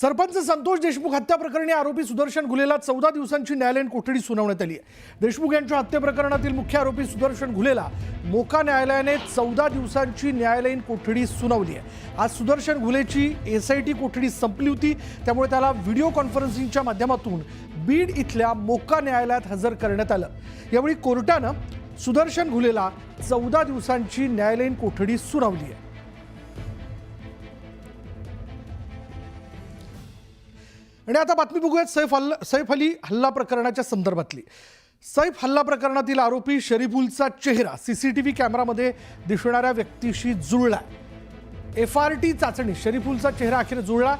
सरपंच संतोष देशमुख हत्या प्रकरणी आरोपी सुदर्शन घुलेला चौदा दिवसांची न्यायालयीन कोठडी सुनावण्यात आली आहे. देशमुख यांच्या हत्या प्रकरणातील मुख्य आरोपी सुदर्शन घुलेला मोका न्यायालयाने चौदा दिवसांची न्यायालयीन कोठडी सुनावली आहे. आज सुदर्शन घुलेची एस आय टी कोठडी संपली होती. त्यामुळे त्याला व्हिडिओ कॉन्फरन्सिंगच्या माध्यमातून बीड इथल्या मोका न्यायालयात हजर करण्यात आलं. यावेळी कोर्टानं सुदर्शन घुलेला चौदा दिवसांची न्यायालयीन कोठडी सुनावली आहे. आणि आता बातमी बघूयात सैफ हल्ला सैफ अली हल्ला प्रकरणाच्या संदर्भातली. सैफ हल्ला प्रकरणातील आरोपी शरीफुलचा चेहरा सी सी टी व्ही कॅमेरामध्ये दिसणाऱ्या व्यक्तीशी जुळला एफ आर टी चाचणी शरीफुलचा चेहरा अखेर जुळला.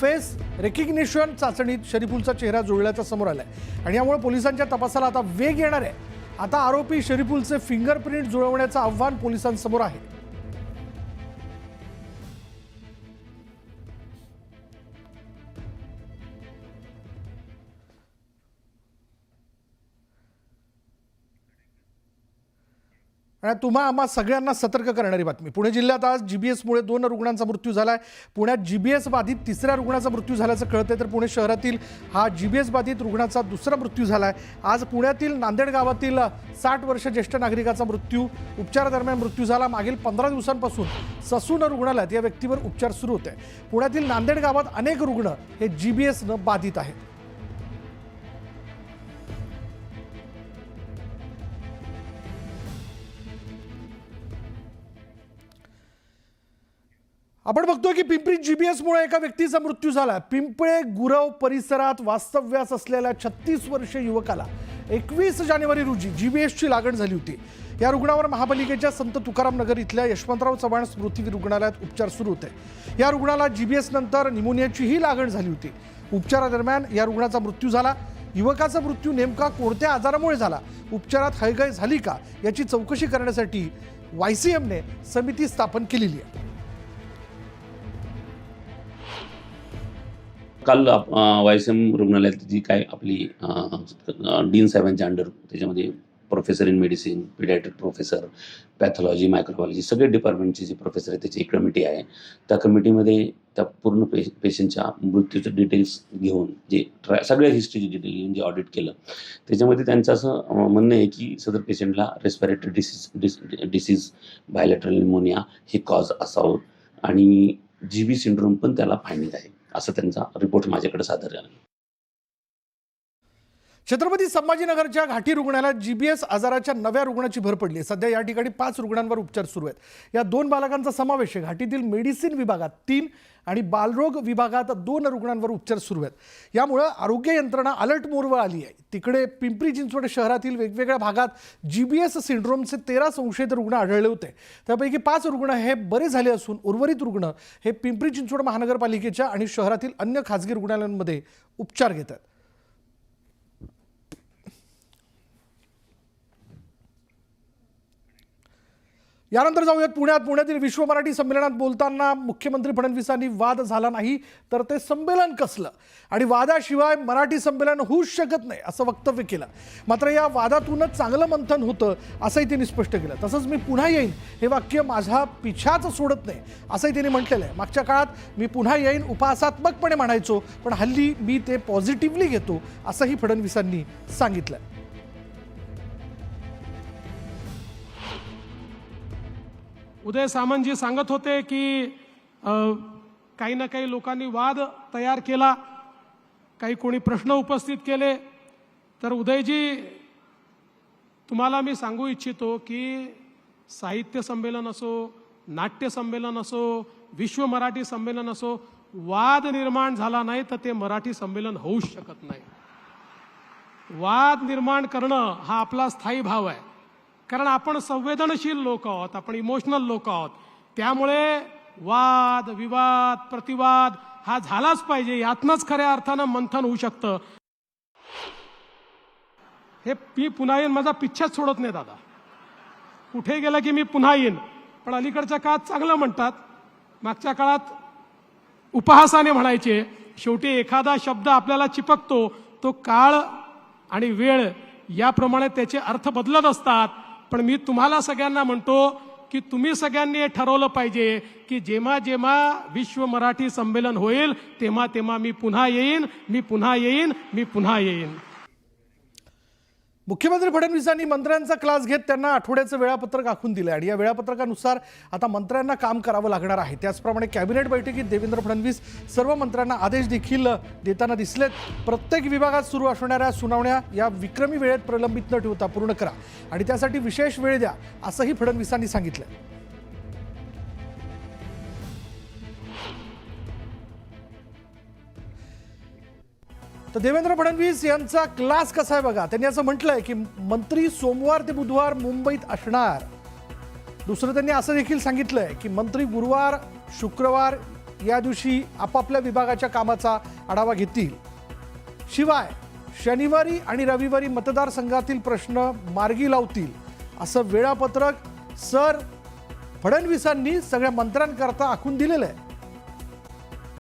फेस रेकग्निशन चाचणीत शरीफुलचा चेहरा जुळल्याचं समोर आलाय. आणि यामुळे पोलिसांच्या तपासाला आता वेग येणार आहे. आता आरोपी शरीफुलचे फिंगरप्रिंट जुळवण्याचं आव्हान पोलिसांसमोर आहे. आणि तुम्हा आम्हा सगळ्यांना सतर्क करणारी बातमी. पुणे जिल्ह्यात आज जी बी एसमुळे दोन रुग्णांचा मृत्यू झाला आहे पुण्यात जी बी एस बाधित तिसऱ्या रुग्णाचा मृत्यू झाल्याचं कळतंय तर पुणे शहरातील हा जी बी एस बाधित रुग्णाचा दुसरा मृत्यू झाला आहे आज पुण्यातील नांदेड गावातील साठ वर्ष ज्येष्ठ नागरिकाचा मृत्यू उपचारादरम्यान मृत्यू झाला. मागील पंधरा दिवसांपासून ससून रुग्णालयात या व्यक्तीवर उपचार सुरू होते पुण्यातील नांदेड गावात अनेक रुग्ण हे जी बी एसनं बाधित आहेत. आपण बघतोय की पिंपरी जीबीएसमुळे एका व्यक्तीचा मृत्यू झाला पिंपळे गुरव परिसरात वास्तव्यास असलेल्या छत्तीस वर्षीय युवकाला एकवीस जानेवारी रोजी जीबीएसची लागण झाली होती. या रुग्णावर महापालिकेच्या संत तुकाराम नगर इथल्या यशवंतराव चव्हाण स्मृती रुग्णालयात उपचार सुरू होते. या रुग्णाला जीबीएस नंतर निमोनियाचीही लागण झाली होती. उपचारादरम्यान या रुग्णाचा मृत्यू झाला. युवकाचा मृत्यू नेमका कोणत्या आजारामुळे झाला? उपचारात हयगय झाली का? याची चौकशी करण्यासाठी वाय सी एमने समिती स्थापन केलेली आहे. काल वायसएम रुग्णालयात जी काय आपली डीन साहेबांच्या अंडर त्याच्यामध्ये professor in medicine paediatric professor pathology microbiology सगळे डिपार्टमेंटचे जे प्रोफेसर आहे त्याची एक कमिटी आहे. त्या कमिटीमध्ये त्या पूर्ण पे पेशंटच्या मृत्यूचे डिटेल्स घेऊन जे ट्रा सगळ्या हिस्ट्रीची डिटेल घेऊन जे ऑडिट केलं त्याच्यामध्ये त्यांचं असं म्हणणं आहे की सदर पेशंटला respiratory disease dis disease bilateral pneumonia हे कॉज असावं आणि जी बी सिंड्रोम पण त्याला फायनिंग आहे. असं त्यांचा रिपोर्ट माझ्याकडे सादर झाला. छत्रपती संभाजीनगरच्या घाटी रुग्णालयात जीबीएस आजाराच्या नव्या रुग्णाची भर पडली. आहे सध्या या ठिकाणी पाच रुग्णांवर उपचार सुरू आहेत. या दोन बालकांचा समावेश आहे. घाटीतील मेडिसिन विभागात तीन आणि बालरोग विभागात दोन रुग्णांवर उपचार सुरू आहेत. यामुळं आरोग्य यंत्रणा अलर्ट मोडवर आली आहे. तिकडे पिंपरी चिंचवड शहरातील वेगवेगळ्या भागात जीबीएस सिंड्रोमचे तेरा संशयित रुग्ण आढळले होते. त्यापैकी पाच रुग्ण हे बरे झाले असून उर्वरित रुग्ण हे पिंपरी चिंचवड महानगरपालिकेच्या आणि शहरातील अन्य खाजगी रुग्णालयांमध्ये उपचार घेत यानंतर जाऊयात पुण्यात. पुण्यातील विश्व मराठी संमेलनात बोलताना मुख्यमंत्री फडणवीसांनी वाद झाला नाही तर ते संमेलन कसलं? आणि वादाशिवाय मराठी संमेलन होऊच शकत नाही असं वक्तव्य केलं. मात्र या वादातूनच चांगलं मंथन होतं असंही त्यांनी स्पष्ट केलं. तसंच मी पुन्हा येईन हे वाक्य माझा पिछाच सोडत नाही असंही त्यांनी म्हटलेलं आहे. मागच्या काळात मी पुन्हा येईन उपासात्मकपणे म्हणायचो पण हल्ली मी ते पॉझिटिव्हली घेतो असंही फडणवीसांनी सांगितलं. उदय सामंतजी सांगत होते की काही ना काही लोकांनी वाद तयार केला काही कोणी प्रश्न उपस्थित केले. तर उदयजी तुम्हाला मी सांगू इच्छितो की साहित्य संमेलन असो नाट्य संमेलन असो विश्व मराठी संमेलन असो वाद निर्माण झाला नाही तर ते मराठी संमेलन होऊच शकत नाही. वाद निर्माण करणं हा आपला स्थायी भाव आहे. कारण आपण संवेदनशील लोक आहोत आपण इमोशनल लोक आहोत. त्यामुळे वाद विवाद प्रतिवाद हा झालाच पाहिजे. यातनंच खऱ्या अर्थानं मंथन होऊ शकतं. हे मी पुन्हा येईन माझा पिच्छाच सोडत नाही दादा. कुठे गेलं की मी पुन्हा येईन? पण अलीकडच्या काळात चांगलं म्हणतात. मागच्या काळात उपहासाने म्हणायचे शेवटी एखादा शब्द आपल्याला चिपकतो तो काळ आणि वेळ याप्रमाणे त्याचे अर्थ बदलत असतात. पण मी तुम्हाला सगळ्यांना म्हणतो की तुम्ही सगळ्यांनी हे ठरवलं पाहिजे की जेव्हा जेव्हा विश्व मराठी संमेलन होईल तेव्हा तेव्हा मी पुन्हा येईन मी पुन्हा येईन मी पुन्हा येईन. मुख्यमंत्री फडणवीसांनी मंत्र्यांचा क्लास घेत त्यांना आठवड्याचं वेळापत्रक आखून दिलं आणि या वेळापत्रकानुसार आता मंत्र्यांना काम करावं लागणार आहे. त्याचप्रमाणे कॅबिनेट बैठकीत देवेंद्र फडणवीस सर्व मंत्र्यांना आदेश देखील देताना दिसलेत. प्रत्येक विभागात सुरू असणाऱ्या सुनावण्या या विक्रमी वेळेत प्रलंबित न ठेवता पूर्ण करा. आणि त्यासाठी विशेष वेळ द्या असंही फडणवीसांनी सांगितलं तर देवेंद्र फडणवीस यांचा क्लास कसा आहे बघा? त्यांनी असं म्हटलंय की मंत्री सोमवार ते बुधवार मुंबईत असणार. दुसरं त्यांनी असं देखील सांगितलंय की मंत्री गुरुवार शुक्रवार या दिवशी आपापल्या विभागाच्या कामाचा आढावा घेतील. शिवाय शनिवारी आणि रविवारी मतदारसंघातील प्रश्न मार्गी लावतील असं वेळापत्रक सर फडणवीसांनी सगळ्या मंत्र्यांकरता आखून दिलेलं आहे